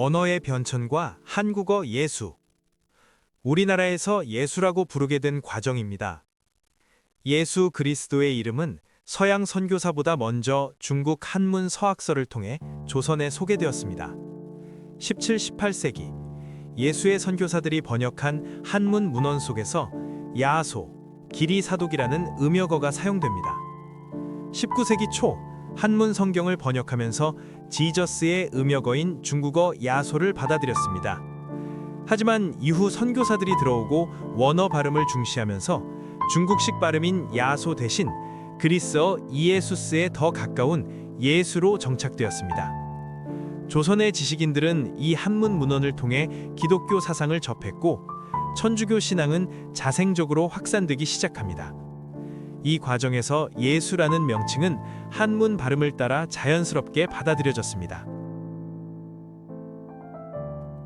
언어의 변천과 한국어 예수. 우리나라에서 예수라고 부르게 된 과정입니다. 예수 그리스도의 이름은 서양 선교사보다 먼저 중국 한문 서학서를 통해 조선에 소개되었습니다. 17, 18세기 예수의 선교사들이 번역한 한문 문헌 속에서 야소, 길이 사독이라는 음역어가 사용됩니다. 19세기 초 한문 성경을 번역하면서 지저스의 음역어인 중국어 야소를 받아들였습니다. 하지만 이후 선교사들이 들어오고 원어 발음을 중시하면서 중국식 발음인 야소 대신 그리스어 이에수스에 더 가까운 예수로 정착되었습니다. 조선의 지식인들은 이 한문 문헌을 통해 기독교 사상을 접했고 천주교 신앙은 자생적으로 확산되기 시작합니다. 이 과정에서 예수라는 명칭은 한문 발음을 따라 자연스럽게 받아들여졌습니다.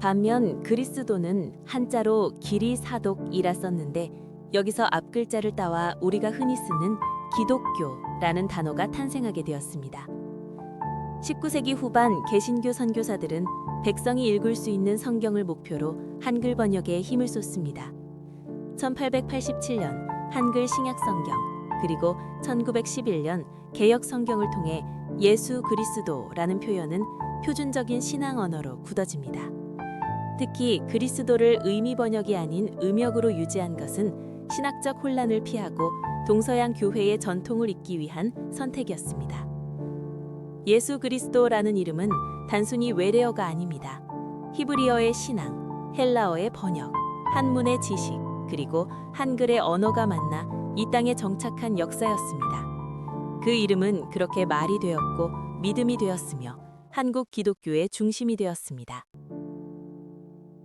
반면 그리스도는 한자로 길이 사독이라 썼는데 여기서 앞 글자를 따와 우리가 흔히 쓰는 기독교라는 단어가 탄생하게 되었습니다. 19세기 후반 개신교 선교사들은 백성이 읽을 수 있는 성경을 목표로 한글 번역에 힘을 쏟습니다. 1887년 한글 신약 성경 그리고 1911년 개역 성경을 통해 예수 그리스도라는 표현은 표준적인 신앙 언어로 굳어집니다. 특히 그리스도를 의미 번역이 아닌 음역으로 유지한 것은 신학적 혼란을 피하고 동서양 교회의 전통을 잇기 위한 선택이었습니다. 예수 그리스도라는 이름은 단순히 외래어가 아닙니다. 히브리어의 신앙, 헬라어의 번역, 한문의 지식, 그리고 한글의 언어가 만나 이 땅에 정착한 역사였습니다. 그 이름은 그렇게 말이 되었고 믿음이 되었으며 한국 기독교의 중심이 되었습니다.